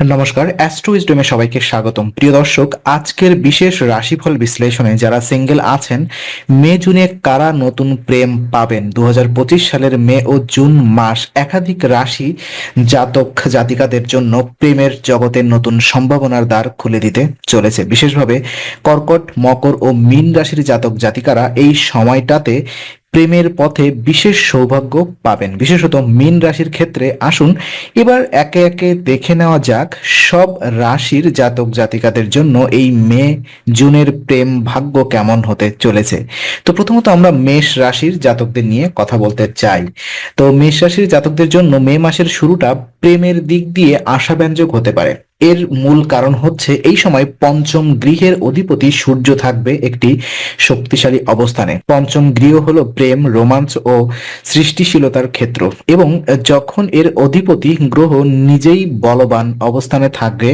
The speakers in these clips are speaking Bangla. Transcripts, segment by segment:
নমস্কার অ্যাস্ট্রো উইজডমে সবাইকে স্বাগতম। প্রিয় দর্শক, আজকের বিশেষ রাশিফল বিশ্লেষণে যারা সিঙ্গেল আছেন, মে, জুনে কারা নতুন প্রেম পাবেন? দু হাজার পঁচিশ সালের মে ও জুন মাস একাধিক রাশি, জাতক, জাতিকাদের জন্য প্রেমের জগতের নতুন সম্ভাবনার দ্বার খুলে দিতে চলেছে। বিশেষভাবে কর্কট, মকর ও মীন রাশির জাতক জাতিকারা এই সময়টাতে প্রেমের পথে বিশেষ সৌভাগ্য পাবেন। বিশেষত মীন রাশির ক্ষেত্রে আসুন, এবার একে একে দেখে নেওয়া যাক সব রাশির জাতক জাতিকাদের জন্য এই মে জুনের প্রেম ভাগ্য কেমন হতে চলেছে। তো প্রথমত আমরা মেষ রাশির জাতকদের নিয়ে কথা বলতে চাই। তো মেষ রাশির জাতকদের জন্য মে মাসের শুরুটা প্রেমের দিক দিয়ে আশাব্যঞ্জক হতে পারে। এর মূল কারণ হচ্ছে এই সময় পঞ্চম গৃহের অধিপতি সূর্য থাকবে একটি শক্তিশালী অবস্থানে। পঞ্চম গৃহ হলো প্রেম, রোমাঞ্চ ও সৃষ্টিশীলতার ক্ষেত্র এবং যখন এর অধিপতি গ্রহ নিজেই বলবান অবস্থানে থাকবে,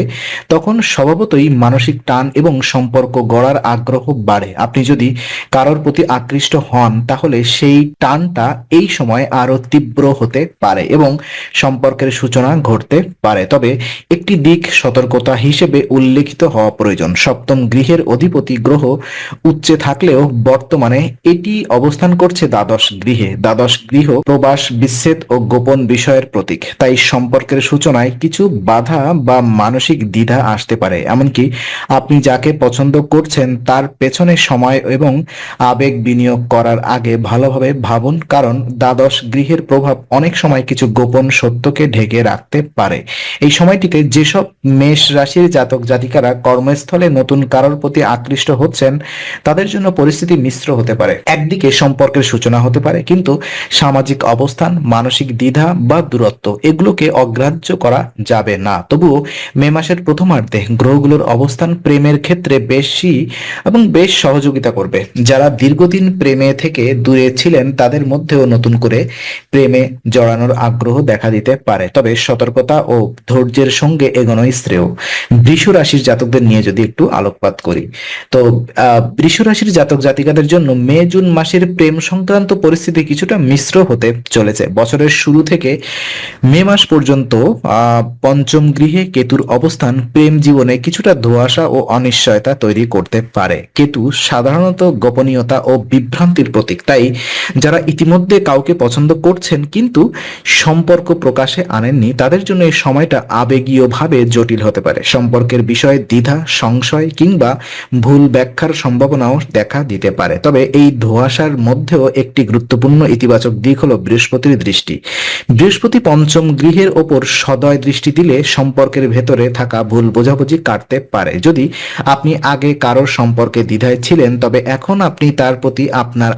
তখন স্বভাবতই মানসিক টান এবং সম্পর্ক গড়ার আগ্রহ বাড়ে। আপনি যদি কারোর প্রতি আকৃষ্ট হন, তাহলে সেই টানটা এই সময় আরও তীব্র হতে পারে এবং সম্পর্কের সূচনা ঘটতে পারে। তবে একটি দিক সতর্কতা হিসেবে উল্লেখিত হওয়া প্রয়োজন। সপ্তম গৃহের অধিপতি গ্রহ উচ্চে থাকলেও বর্তমানে এটি অবস্থান করছে দ্বাদশ গৃহে। দ্বাদশ গৃহ প্রবাস, বিচ্ছেদ ও গোপন বিষয়ের প্রতীক। তাই সম্পর্কের সূচনায় কিছু বাধা বা মানসিক দ্বিধা আসতে পারে। এমনকি আপনি যাকে পছন্দ করছেন তার পেছনে সময় এবং আবেগ বিনিয়োগ করার আগে ভালোভাবে ভাবুন। কারণ দ্বাদশ গৃহের প্রভাব অনেক সময় কিছু গোপন সত্যকে ঢেকে রাখতে পারে। এই সময়টিতে যেসব মেষ রাশির জাতক জাতিকারা কর্মস্থলে নতুন কারোর প্রতি আকৃষ্ট হচ্ছেন, তাদের জন্য পরিস্থিতি মিশ্র হতে পারে। একদিকে সম্পর্কের সূচনা হতে পারে, কিন্তু সামাজিক অবস্থান, মানসিক দ্বিধা বা দূরত্ব এগুলোকে অগ্রাহ্য করা যাবে না। তবুও মে মাসের প্রথমার্ধে গ্রহগুলোর অবস্থান প্রেমের ক্ষেত্রে বেশি এবং বেশ সহযোগিতা করবে। যারা দীর্ঘদিন প্রেমে থেকে দূরে ছিলেন, তাদের মধ্যেও নতুন করে প্রেমে জড়ানোর আগ্রহ দেখা দিতে পারে। তবে সতর্কতা ও ধৈর্যের সঙ্গে এগোনোই শ্রেয় বৃষ রাশির জাতকদের নিয়ে যদি একটু আলোকপাত করি। তো বৃষ রাশির জাতক জাতিকাদের জন্য মে, জুন মাসের প্রেম সংক্রান্ত পরিস্থিতি কিছুটা মিশ্র হতে চলেছে। বছরের শুরু থেকে মে মাস পর্যন্ত পঞ্চম গৃহে কেতুর অবস্থান প্রেম জীবনে কিছুটা ধোঁয়াশা ও অনিশ্চয়তা তৈরি করতে পারে। কেতু সাধারণত গোপনীয়তা ও বিভ্রান্তির প্রতীক। তাই যারা ইতিমধ্যে কাউকে পছন্দ করছেন, কিন্তু সম্পর্ক প্রকাশে আনেননি, তাদের জন্য এই সময়টা আবেগীয়ভাবে জটিল হতে পারে। সম্পর্কের বিষয়ে দ্বিধা, সংশয় কিংবা ভুল ব্যাখ্যার সম্ভাবনাও দেখা দিতে পারে। তবে এই ধোঁয়াশার মধ্যেও একটি গুরুত্বপূর্ণ ইতিবাচক দিক হলো বৃহস্পতির দৃষ্টি। বৃহস্পতি পঞ্চম গৃহের ওপর সদয় দৃষ্টি দিলে সম্পর্কের ভেতরে থাকা ভুল বোঝাবুঝি কাটতে পারে। যদি আপনি আগে কারোর সম্পর্কে দ্বিধায় ছিলেন, তবে এখন আপনি তার প্রতি আপনার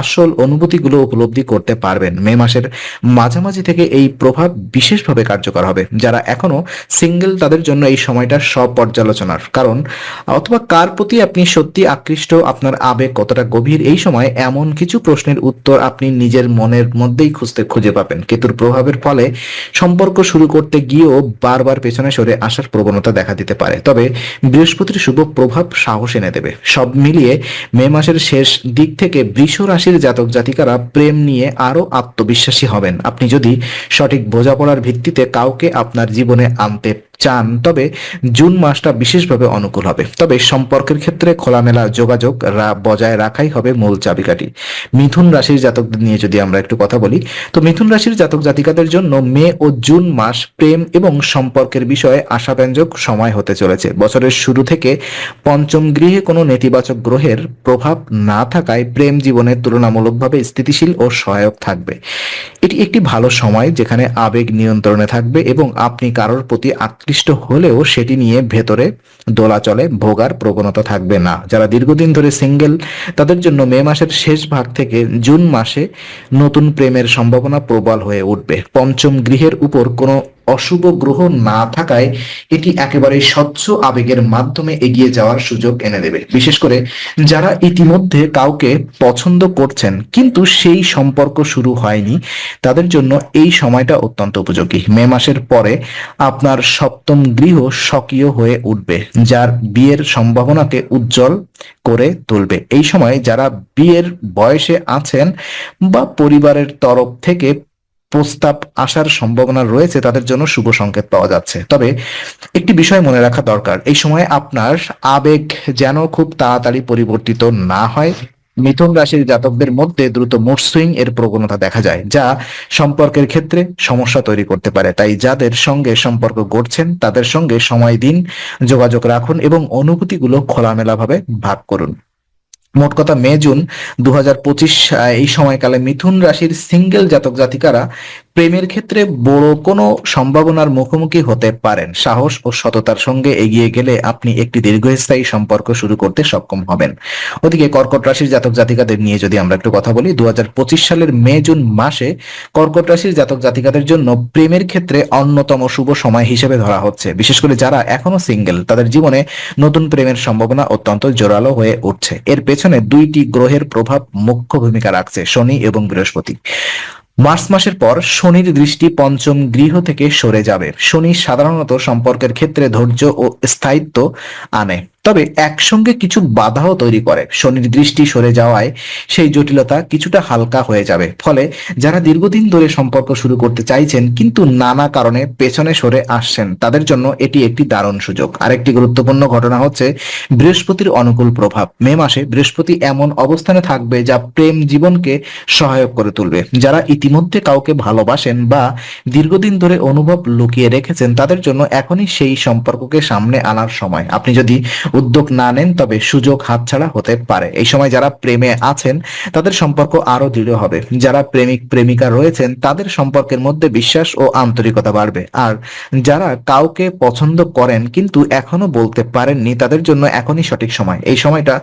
আসল অনুভূতিগুলো উপলব্ধি করতে পারবেন। মে মাসের মাঝামাঝি থেকে এই প্রভাব বিশেষভাবে কার্যকর হবে। যারা এখনও সিঙ্গেল তাদের জন্য এই সময়টা সব পর্যালোচনার। কারণ, অথবা কার প্রতি আপনি সত্যি আকৃষ্ট, আপনার আবেগ কতটা গভীর, এই সময় এমন কিছু প্রশ্নের উত্তর আপনি নিজের মনের মধ্যেই খুঁজতে, খুঁজে পাবেন। কেতুর প্রভাবের ফলে সম্পর্ক শুরু করতে গিয়েও বারবার পেছনে সরে আসার প্রবণতা দেখা দিতে পারে। তবে বৃহস্পতির শুভ প্রভাব সাহস এনে দেবে। সব মিলিয়ে মে মাসের শেষ দিক থেকে বৃষ রাশির জাতক জাতিকারা প্রেম নিয়ে আরও আত্মবিশ্বাসী হবেন। আপনি যদি সঠিক বোঝাপড়ার ভিত্তিতে কাউকে আপনার জীবনে আনতে চান, তবে জুন মাসটা বিশেষভাবে অনুকূল হবে। তবে সম্পর্কের ক্ষেত্রে খোলামেলা যোগাযোগ বজায় রাখাই হবে মূল চাবিকাঠি। মিথুন রাশির জাতকদের নিয়ে যদি আমরা একটু কথা বলি, তো মিথুন রাশির জাতক জাতিকাদের জন্য মে ও জুন মাস প্রেম এবং সম্পর্কের বিষয়ে আশাব্যঞ্জক সময় হতে চলেছে। বছরের শুরু থেকে পঞ্চম গৃহে কোনো নেতিবাচক গ্রহের প্রভাব না থাকায় প্রেম জীবনে তুলনামূলকভাবে স্থিতিশীল ও সহায়ক থাকবে। এটি একটি ভালো সময় যেখানে আবেগ নিয়ন্ত্রণে থাকবে এবং আপনি কারোর প্রতি আকৃষ্ট হলেও সেটি নিয়ে ভেতরে দোলাচলে ভোগার প্রবণতা থাকবে না। যারা দীর্ঘদিন ধরে সিঙ্গেল তাদের জন্য মে মাসের শেষ ভাগ থেকে জুন মাসে নতুন প্রেমের সম্ভাবনা প্রবল হয়ে উঠবে। পঞ্চম গৃহের উপর কোনো অশুভ গ্রহ না থাকায় এটি একেবারে স্বচ্ছ আবেগের মাধ্যমে এগিয়ে যাওয়ার সুযোগ এনে দেবে। বিশেষ করে যারা ইতিমধ্যে কাউকে পছন্দ করছেন, কিন্তু সেই সম্পর্ক শুরু হয়নি, তাদের জন্য এই সময়টা অত্যন্ত উপযোগী। মে মাসের পরে আপনার সপ্তম গৃহ সক্রিয় হয়ে উঠবে। যার বিয়ের সম্ভাবনাকে উজ্জ্বল করে তুলবে। এই সময় যারা বিয়ের বয়সে আছেন বা পরিবারের তরফ থেকে প্রস্তাব আসার সম্ভাবনা রয়েছে, তাদের জন্য শুভ সংকেত পাওয়া যাচ্ছে। তবে একটি বিষয় মনে রাখা দরকার, এই সময় আপনার আবেগ যেন খুব তাড়াতাড়ি পরিবর্তিত না হয়। মিথুন রাশির জাতকদের মধ্যে দ্রুত মুড সুইং এর প্রবণতা দেখা যায়, যা সম্পর্কের ক্ষেত্রে সমস্যা তৈরি করতে পারে। তাই যাদের সঙ্গে সম্পর্ক গড়ছেন, তাদের সঙ্গে সময় দিন, যোগাযোগ রাখুন এবং অনুভূতিগুলো খোলামেলাভাবে ভাগ করুন। মোট কথা, মে, জুন দু হাজার পঁচিশ এই সময়কালে মিথুন রাশির সিঙ্গেল জাতক জাতিকারা প্রেমের ক্ষেত্রে বড় কোনো সম্ভাবনার মুখোমুখি হতে পারেন। সাহস ও সততার সঙ্গে এগিয়ে গেলে আপনি একটি দীর্ঘস্থায়ী সম্পর্ক শুরু করতে সক্ষম হবেন। ওদিকে কর্কট রাশির জাতক জাতিকাদের নিয়ে যদি আমরা একটু কথা বলি, দুহাজার পঁচিশ সালের মে জুন মাসে কর্কট রাশির জাতক জাতিকাদের জন্য প্রেমের ক্ষেত্রে অন্যতম শুভ সময় হিসেবে ধরা হচ্ছে। বিশেষ করে যারা এখনও সিঙ্গেল, তাদের জীবনে নতুন প্রেমের সম্ভাবনা অত্যন্ত জোরালো হয়ে উঠছে। এর পেছনে দুইটি গ্রহের প্রভাব মুখ্য ভূমিকা রাখছে, শনি এবং বৃহস্পতি। মার্চ মাসের পর শনির দৃষ্টি পঞ্চম গৃহ থেকে সরে যাবে। শনি সাধারণত সম্পর্কের ক্ষেত্রে ধৈর্য ও স্থায়িত্ব আনে। তবে একসঙ্গে কিছু বাধাও তৈরি করে। শনির দৃষ্টি সরে যাওয়ায় সেই জটিলতা কিছুটা হালকা হয়ে যাবে। ফলে যারা দীর্ঘদিন ধরে সম্পর্ক শুরু করতে চাইছেন কিন্তু নানা কারণে পেছনে সরে আসছেন, তাদের জন্য এটি একটি দারুণ সুযোগ। আরেকটি গুরুত্বপূর্ণ ঘটনা হচ্ছে বৃহস্পতির অনুকূল প্রভাব। মে মাসে বৃহস্পতি এমন অবস্থানে থাকবে যা প্রেম জীবনকে সহায়ক করে তুলবে। যারা ইতিমধ্যে কাউকে ভালোবাসেন বা দীর্ঘদিন ধরে অনুভব লুকিয়ে রেখেছেন, তাদের জন্য এখনই সেই সম্পর্ককে সামনে আনার সময়। আপনি যদি উদ্যোগ না নেন, তবে সুযোগ হাতছাড়া হতে পারে। এই সময় যারা প্রেমে আছেন, তাদের সম্পর্ক আরও দৃঢ় হবে। যারা প্রেমিক, প্রেমিকা রয়েছেন, তাদের সম্পর্কের মধ্যে বিশ্বাস ও আন্তরিকতা বাড়বে। আর যারা কাউকে পছন্দ করেন, কিন্তু এখনও বলতে পারেননি, তাদের জন্য এখনই সঠিক সময়। এই সময়টা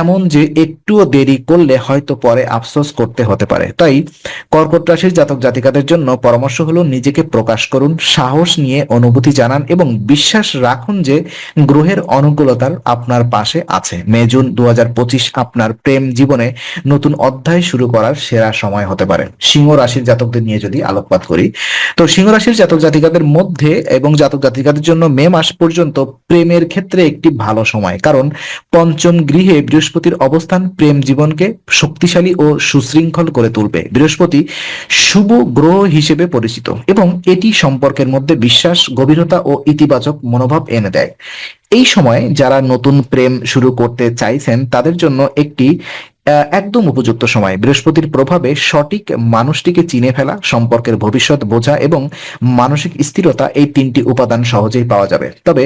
এমন যে একটুও দেরি করলে হয়তো পরে আফসোস করতে হতে পারে। তাই কর্কট রাশির জাতক জাতিকাদের জন্য পরামর্শ হলো নিজেকে প্রকাশ করুন, সাহস নিয়ে অনুভূতি জানান এবং বিশ্বাস রাখুন যে গ্রহের অনুকূলতার আপনার পাশে আছে। মে, জুন দু আপনার প্রেম জীবনে নতুন অধ্যায় শুরু করার সেরা সময় হতে পারে। সিংহ রাশির জাতকদের নিয়ে যদি আলোকপাত করি, তো সিংহ রাশির জাতক জাতিকাদের মধ্যে এবং জাতক জাতিকাদের জন্য মে মাস পর্যন্ত প্রেমের ক্ষেত্রে একটি ভালো সময়। কারণ পঞ্চম গৃহে বৃহস্পতির অবস্থান প্রেম জীবনকে শক্তিশালী ও সুশৃঙ্খল করে তুলবে। বৃহস্পতি শুভ গ্রহ হিসেবে পরিচিত এবং এটি সম্পর্কের মধ্যে বিশ্বাস, গভীরতা ও ইতিবাচক মনোভাব এনে দেয়। এই সময় যারা নতুন প্রেম শুরু করতে চাইছেন, তাদের জন্য একটি একদম উপযুক্ত সময়। বৃহস্পতির প্রভাবে সঠিক মানুষটিকে চিনে ফেলা, সম্পর্কের ভবিষ্যৎ বোঝা এবং মানসিক স্থিরতা এই তিনটি উপাদান সহজেই পাওয়া যাবে। তবে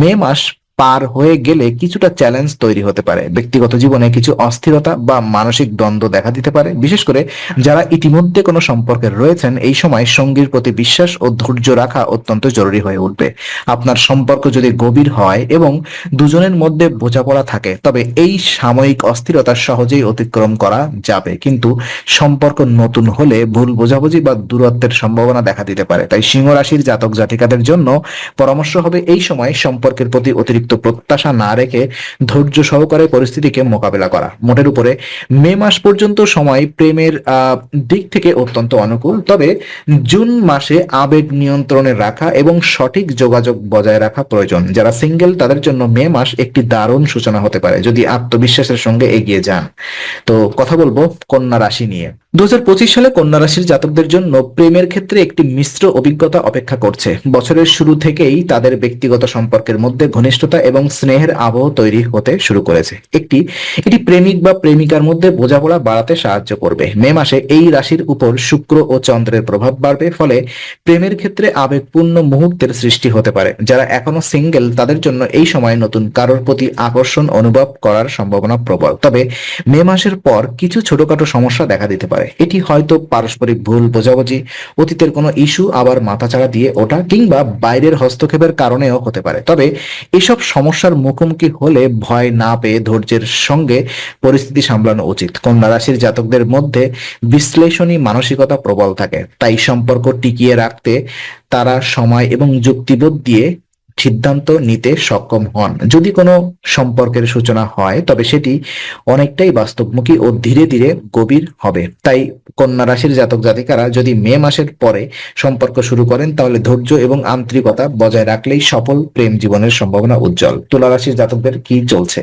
মে মাস পার হয়ে গেলে কিছুটা চ্যালেঞ্জ তৈরি হতে পারে। ব্যক্তিগত জীবনে কিছু অস্থিরতা বা মানসিক দ্বন্দ্ব দেখা দিতে পারে। বিশেষ করে যারা ইতিমধ্যে কোনো সম্পর্কে রয়েছেন, এই সময় সঙ্গীর প্রতি বিশ্বাস ও ধৈর্য রাখা অত্যন্ত জরুরি হয়ে উঠবে। আপনার সম্পর্ক যদি গভীর হয় এবং দুজনের মধ্যে বোঝাপড়া থাকে, তবে এই সাময়িক অস্থিরতা সহজেই অতিক্রম করা যাবে। কিন্তু সম্পর্ক নতুন হলে ভুল বোঝাবুঝি বা দূরত্বের সম্ভাবনা দেখা দিতে পারে। তাই সিংহ রাশির জাতক জাতিকাদের জন্য পরামর্শ হবে, এই সময় সম্পর্কের প্রতি অতিরিক্ত প্রত্যাশা না রেখে ধৈর্য সহকারে পরিস্থিতিকে মোকাবেলা করা। মোটের উপরে মে মাস পর্যন্ত সময় প্রেমের দিক থেকে অত্যন্ত অনুকূল। তবে জুন মাসে আবেগ নিয়ন্ত্রণে রাখা এবং সঠিক যোগাযোগ বজায় রাখা প্রয়োজন। যারা সিঙ্গেল, তাদের জন্য মে মাস একটি দারুণ সূচনা হতে পারে, যদি আত্মবিশ্বাসের সঙ্গে এগিয়ে যান। তো কথা বলব কন্যা রাশি নিয়ে। দু হাজার পঁচিশ সালে কন্যা রাশির জাতকদের জন্য প্রেমের ক্ষেত্রে একটি মিশ্র অভিজ্ঞতা অপেক্ষা করছে। বছরের শুরু থেকেই তাদের ব্যক্তিগত সম্পর্কের মধ্যে ঘনিষ্ঠতা এবং স্নেহের আবহ তৈরি হতে শুরু করেছে। একটি, এটি প্রেমিক বা প্রেমিকার মধ্যে বোঝাপড়া বাড়াতে সাহায্য করবে। মে মাসে এই রাশির উপর শুক্র ও চন্দ্রের প্রভাব বাড়বে, ফলে প্রেমের ক্ষেত্রে আবেগপূর্ণ মুহূর্তের সৃষ্টি হতে পারে। যারা এখনও সিঙ্গেল, তাদের জন্য এই সময় নতুন কারোর প্রতি আকর্ষণ অনুভব করার সম্ভাবনা প্রবল। তবে মে মাসের পর কিছু ছোটখাটো সমস্যা দেখা দিতে পারে। এটি হয়তো পারস্পরিক ভুল, বোঝাবুঝি, অতীতের কোনো ইস্যু আবার মাথাচাড়া দিয়ে ওঠা কিংবা বাইরের হস্তক্ষেপের কারণেও হতে পারে। তবে এসব সমস্যার মুখোমুখি হলে ভয় না পেয়ে ধৈর্যের সঙ্গে পরিস্থিতি সামলানো উচিত। কন্যা রাশির জাতকদের মধ্যে বিশ্লেষণী মানসিকতা প্রবল থাকে। তাই সম্পর্ক টিকিয়ে রাখতে তারা সময় এবং যুক্তিবোধ দিয়ে সিদ্ধান্ত নিতে সক্ষম হন। যদি কোনো সম্পর্কের সূচনা হয়, তবে সেটি অনেকটাই বাস্তবমুখী ও ধীরে ধীরে গভীর হবে। তাই কন্যা রাশির জাতক জাতিকারা যদি মে মাসের পরে সম্পর্ক শুরু করেন, তাহলে ধৈর্য এবং আন্তরিকতা বজায় রাখলেই সফল প্রেম জীবনের সম্ভাবনা উজ্জ্বল। তুলা রাশির জাতকদের কি চলছে?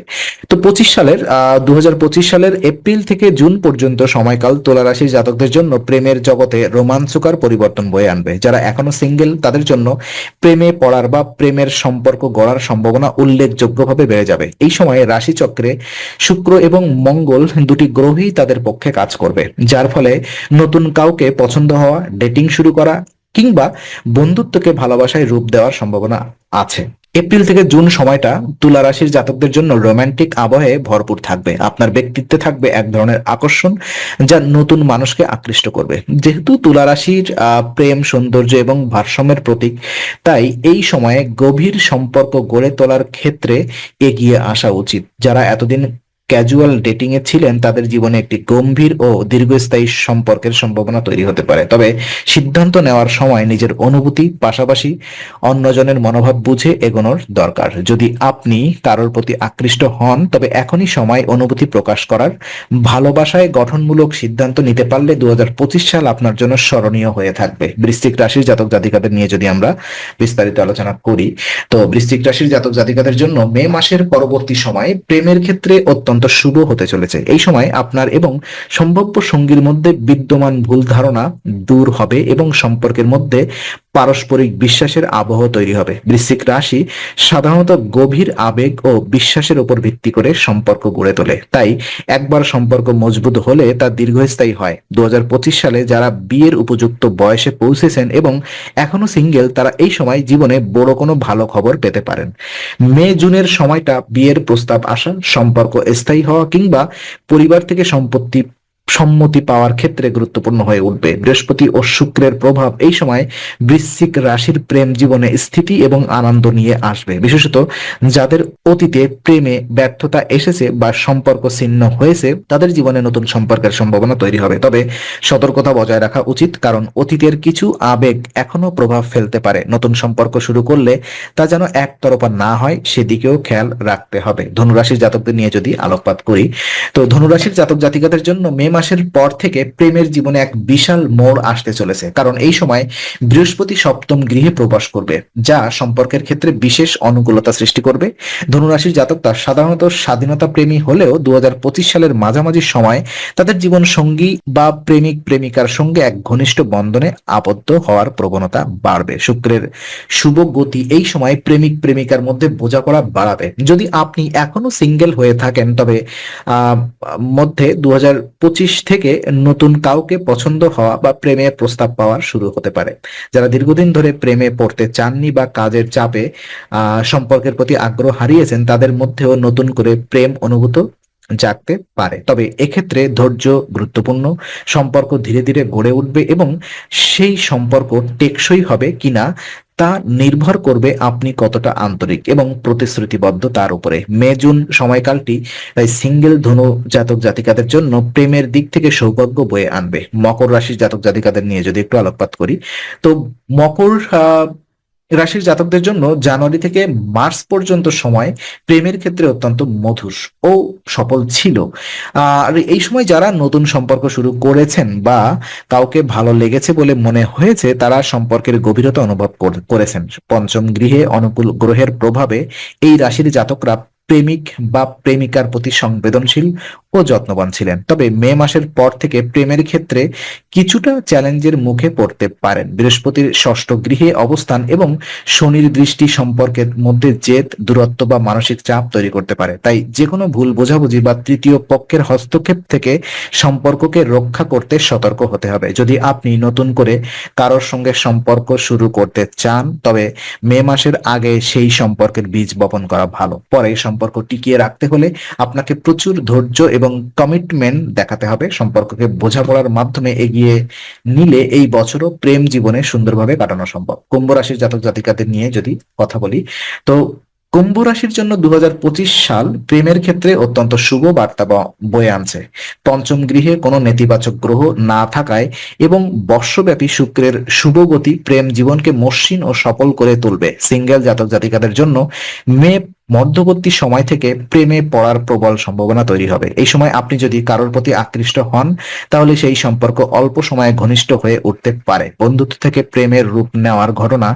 তো পঁচিশ সালের দু হাজার পঁচিশ সালের এপ্রিল থেকে জুন পর্যন্ত সময়কাল তুলা রাশির জাতকদের জন্য প্রেমের জগতে রোমাঞ্চকর পরিবর্তন বয়ে আনবে। যারা এখনও সিঙ্গেল, তাদের জন্য প্রেমে পড়ার বা প্রেমের সম্পর্ক গড়ার সম্ভাবনা উল্লেখযোগ্যভাবে বেড়ে যাবে। এই সময়ে রাশিচক্রে শুক্র এবং মঙ্গল দুটি গ্রহই তাদের পক্ষে কাজ করবে, যার ফলে নতুন কাউকে পছন্দ হওয়া, ডেটিং শুরু করা কিংবা বন্ধুত্বকে ভালোবাসায় রূপ দেওয়ার সম্ভাবনা আছে। এপ্রিল থেকে জুন সময়টা তুলা রাশির জাতকদের জন্য রোম্যান্টিক আবহে ভরপুর থাকবে। আপনার ব্যক্তিত্বে থাকবে এক ধরনের আকর্ষণ যা নতুন মানুষকে আকৃষ্ট করবে। যেহেতু তুলা রাশির প্রেম, সৌন্দর্য এবং ভারসাম্যের প্রতীক, তাই এই সময়ে গভীর সম্পর্ক গড়ে তোলার ক্ষেত্রে এগিয়ে আসা উচিত। যারা এতদিন ক্যাজুয়াল ডেটিং এ ছিলেন, তাদের জীবনে একটি গম্ভীর ও দীর্ঘস্থায়ী সম্পর্কের সম্ভাবনা তৈরি হতে পারে। তবে সিদ্ধান্ত নেওয়ার সময় নিজের অনুভূতি, পাশাপাশি অন্যজনের মনোভাব বুঝে এগোনোর দরকার। যদি আপনি কারোর প্রতি আকৃষ্ট হন, তবে এখনই সময় অনুভূতি প্রকাশ করার ভালোবাসায় গঠনমূলক সিদ্ধান্ত নিতে পারলে দু হাজার পঁচিশ সাল আপনার জন্য স্মরণীয় হয়ে থাকবে। বৃশ্চিক রাশির জাতক জাতিকাদের নিয়ে যদি আমরা বিস্তারিত আলোচনা করি, তো বৃশ্চিক রাশির জাতক জাতিকাদের জন্য মে মাসের পরবর্তী সময় প্রেমের ক্ষেত্রে অত্যন্ত অত্যন্ত শুভ হতে চলেছে। এই সময় আপনার এবং সম্ভাব্য সঙ্গীর মধ্যে বিদ্যমান ভুল ধারণা দূর হবে এবং সম্পর্কের মধ্যে পারস্পরিক বিশ্বাসের আবহ তৈরি হবে। বৃশ্চিক রাশি সাধারণত গভীর আবেগ ও বিশ্বাসের উপর ভিত্তি করে সম্পর্ক গড়ে তোলে। তাই একবার সম্পর্ক মজবুত হলে তা দীর্ঘস্থায়ী হয়। দু হাজার পঁচিশ সালে যারা বিয়ের উপযুক্ত বয়সে পৌঁছেছেন এবং এখনও সিঙ্গেল, তারা এই সময় জীবনে বড় কোনো ভালো খবর পেতে পারেন। মে, জুনের সময়টা বিয়ের প্রস্তাব আসা, সম্পর্ক স্থায়ী হওয়া কিংবা পরিবার থেকে সম্পত্তি সম্মতি পাওয়ার ক্ষেত্রে গুরুত্বপূর্ণ হয়ে উঠবে। বৃহস্পতি ও শুক্রের প্রভাব এই সময় বৃশ্চিক রাশির প্রেম জীবনে স্থিতি এবং আনন্দ নিয়ে আসবে। বিশেষত যাদের অতীতে প্রেমে ব্যর্থতা এসেছে বা সম্পর্ক ছিন্ন হয়েছে, তাদের জীবনে নতুন সম্পর্কের সম্ভাবনা তৈরি হবে। তবে সতর্কতা বজায় রাখা উচিত, কারণ অতীতের কিছু আবেগ এখনও প্রভাব ফেলতে পারে। নতুন সম্পর্ক শুরু করলে তা যেন একতরফা না হয়, সেদিকেও খেয়াল রাখতে হবে। ধনুরাশির জাতকদের নিয়ে যদি আলোকপাত করি, তো ধনুরাশির জাতক জাতিকাদের জন্য মে মাসের পর থেকে প্রেমের জীবনে এক বিশাল মোড় আসতে চলেছে, কারণ এই সময় বৃহস্পতি সপ্তম গৃহে প্রবাস করবে, যা সম্পর্কের ক্ষেত্রে বিশেষ অনুকূলতা সৃষ্টি করবে। ধনুরাশির জাতক তার সাধারণত স্বাধীনতা প্রেমী হলেও দু সালের মাঝামাঝি সময় তাদের জীবন সঙ্গী বা প্রেমিক প্রেমিকার সঙ্গে এক ঘনিষ্ঠ বন্ধনে আবদ্ধ হওয়ার প্রবণতা বাড়বে। শুক্রের শুভ গতি এই সময় প্রেমিক প্রেমিকার মধ্যে বোঝাপড়া বাড়াবে। যদি আপনি এখনও সিঙ্গেল হয়ে থাকেন, তবে মধ্যে দু হাজার পঁচিশ থেকে নতুন কাউকে পছন্দ হওয়া বা প্রেমের প্রস্তাব পাওয়া শুরু হতে পারে। যারা দীর্ঘদিন ধরে প্রেমে পড়তে চাননি বা কাজের চাপে সম্পর্কের প্রতি আগ্রহ হারিয়েছেন, তাদের মধ্যেও নতুন করে প্রেম অনুভূত জাগতে পারে। তবে এক্ষেত্রে ধৈর্য গুরুত্বপূর্ণ, সম্পর্ক ধীরে ধীরে গড়ে উঠবে এবং সেই সম্পর্ক টেকসই হবে কিনা তা নির্ভর করবে আপনি কতটা আন্তরিক এবং প্রতিশ্রুতিবদ্ধ তার উপরে। মে, জুন সময়কালটি, তাই সিঙ্গেল ধনু জাতক জাতিকাদের জন্য প্রেমের দিক থেকে সৌভাগ্য বয়ে আনবে। মকর রাশির জাতক জাতিকাদের নিয়ে যদি একটু আলোকপাত করি, তো মকর রাশির জাতকদের জন্য জানুয়ারি থেকে মার্চ পর্যন্ত সময় প্রেমের ক্ষেত্রে অত্যন্ত মধুর ও সফল ছিল। আর এই সময় যারা নতুন সম্পর্ক শুরু করেছেন বা কাউকে ভালো লেগেছে বলে মনে হয়েছে, তারা সম্পর্কের গভীরতা অনুভব করেছেন। পঞ্চম গৃহে অনুকূল গ্রহের প্রভাবে এই রাশির জাতকরা প্রেমিক বা প্রেমিকার প্রতি সংবেদনশীল ও যত্নবান ছিলেন। তবে মে মাসের পর থেকে প্রেমের ক্ষেত্রে কিছুটা চ্যালেঞ্জের মুখে পড়তে পারেন। বৃহস্পতির ষষ্ঠ গৃহে অবস্থান এবং শনির দৃষ্টি সম্পর্কের মধ্যে জেদ, দূরত্ব বা মানসিক চাপ তৈরি করতে পারে। তাই যে কোনো ভুল বোঝাবুঝি বা তৃতীয় পক্ষের হস্তক্ষেপ থেকে সম্পর্ককে রক্ষা করতে সতর্ক হতে হবে। যদি আপনি নতুন করে কারোর সঙ্গে সম্পর্ক শুরু করতে চান, তবে মে মাসের আগে সেই সম্পর্কের বীজ বপন করা ভালো। পরে সম্পর্ক টিকিয়ে রাখতে হলে আপনাকে প্রচুর ধৈর্য এবং কমিটমেন্ট দেখাতে হবে। সম্পর্ককে বোঝাপড়ার মাধ্যমে এগিয়ে নিলে এই বছরও প্রেম জীবনে সুন্দরভাবে কাটানো সম্ভব। কুম্ভ রাশির জাতক জাতিকাদের নিয়ে যদি কথা বলি, তো কুম্ভ রাশির জন্য দু হাজার পঁচিশ সাল প্রেমের ক্ষেত্রে অত্যন্ত শুভ বার্তা বয়ে আনছে। পঞ্চম গৃহে কোনো নেতিবাচক গ্রহ না থাকায় এবং বর্ষব্যাপী শুক্রের শুভগতি প্রেম জীবনকে মসৃণ ও সফল করে তুলবে। সিঙ্গেল জাতক জাতিকাদের জন্য মে মধ্যবর্তী সময় থেকে প্রেমে পড়ার প্রবল সম্ভাবনা তৈরি হবে। এই সময় আপনি যদি কারোর প্রতি আকৃষ্ট হন, তাহলে সেই সম্পর্ক অল্প সময়ে ঘনিষ্ঠ হয়ে উঠতে পারে। বন্ধুত্ব থেকে প্রেমের রূপ নেওয়ার ঘটনা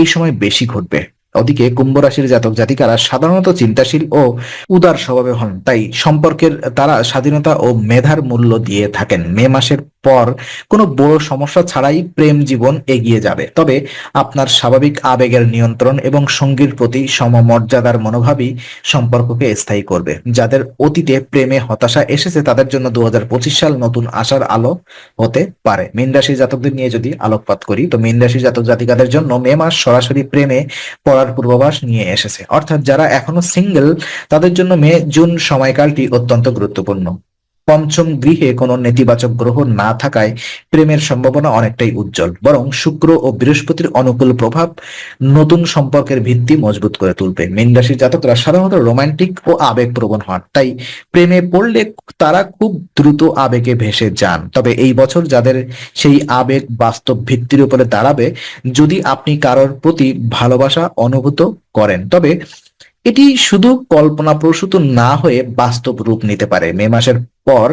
এই সময় বেশি ঘটবে। ওদিকে কুম্ভ রাশির জাতক জাতিকারা সাধারণত চিন্তাশীল ও উদার স্বভাবে হন। তাই সম্পর্কের তারা স্বাধীনতা ও মেধার মূল্য দিয়ে থাকেন। মে মাসের পর কোনো বড় সমস্যা ছাড়াই প্রেম জীবন এগিয়ে যাবে। তবে আপনার স্বাভাবিক আবেগের নিয়ন্ত্রণ এবং সঙ্গীর প্রতি সমমর্যাদার মনোভাবই সম্পর্ককে স্থায়ী করবে। যাদের অতীতে প্রেমে হতাশা এসেছে, তাদের জন্য দু হাজার পঁচিশ সাল নতুন আশার আলো হতে পারে। মীন রাশির জাতকদের নিয়ে যদি আলোকপাত করি, তো মীন জাতক জাতিকাদের জন্য মে মাস সরাসরি প্রেমে পড়ার পূর্বাভাস নিয়ে এসেছে। অর্থাৎ যারা এখনও সিঙ্গেল তাদের জন্য মে জুন সময়কালটি অত্যন্ত গুরুত্বপূর্ণ। পঞ্চম গৃহে কোনো নেতিবাচক গ্রহ না থাকায় প্রেমের সম্ভাবনা অনেকটাই উজ্জ্বল। বরং শুক্র ও বৃহস্পতির অনুকূল প্রভাব নতুন সম্পর্কের ভিত্তি মজবুত করে তুলবে। মীন রাশির জাতকরা সাধারণত রোমান্টিক ও আবেগপ্রবণ হন, তাই প্রেমে পড়লে তারা খুব দ্রুত আবেগে ভেসে যান। তবে এই বছর যাদের সেই আবেগ বাস্তব ভিত্তির উপরে দাঁড়াবে, যদি আপনি কারোর প্রতি ভালোবাসা অনুভূত করেন, তবে এটি শুধু কল্পনাপ্রসূত না হয়ে বাস্তব রূপ নিতে পারে। মে মাসের পর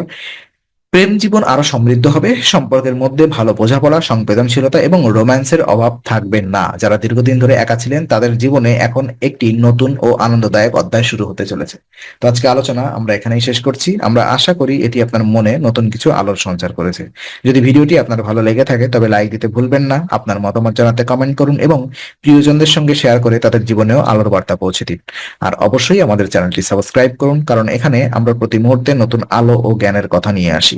প্রেম জীবন আরও সমৃদ্ধ হবে। সম্পর্কের মধ্যে ভালো বোঝাপড়া, সংবেদনশীলতা এবং রোম্যান্সের অভাব থাকবে না। যারা দীর্ঘদিন ধরে একা ছিলেন, তাদের জীবনে এখন একটি নতুন ও আনন্দদায়ক অধ্যায় শুরু হতে চলেছে। তো আজকে আলোচনা আমরা এখানেই শেষ করছি। আমরা আশা করি এটি আপনার মনে নতুন কিছু আলোর সঞ্চার করেছে। যদি ভিডিওটি আপনার ভালো লেগে থাকে, তবে লাইক দিতে ভুলবেন না। আপনার মতামত জানাতে কমেন্ট করুন এবং প্রিয়জনদের সঙ্গে শেয়ার করে তাদের জীবনেও আলোর বার্তা পৌঁছে দিন। আর অবশ্যই আমাদের চ্যানেলটি সাবস্ক্রাইব করুন, কারণ এখানে আমরা প্রতি মুহূর্তে নতুন আলো ও জ্ঞানের কথা নিয়ে আসি।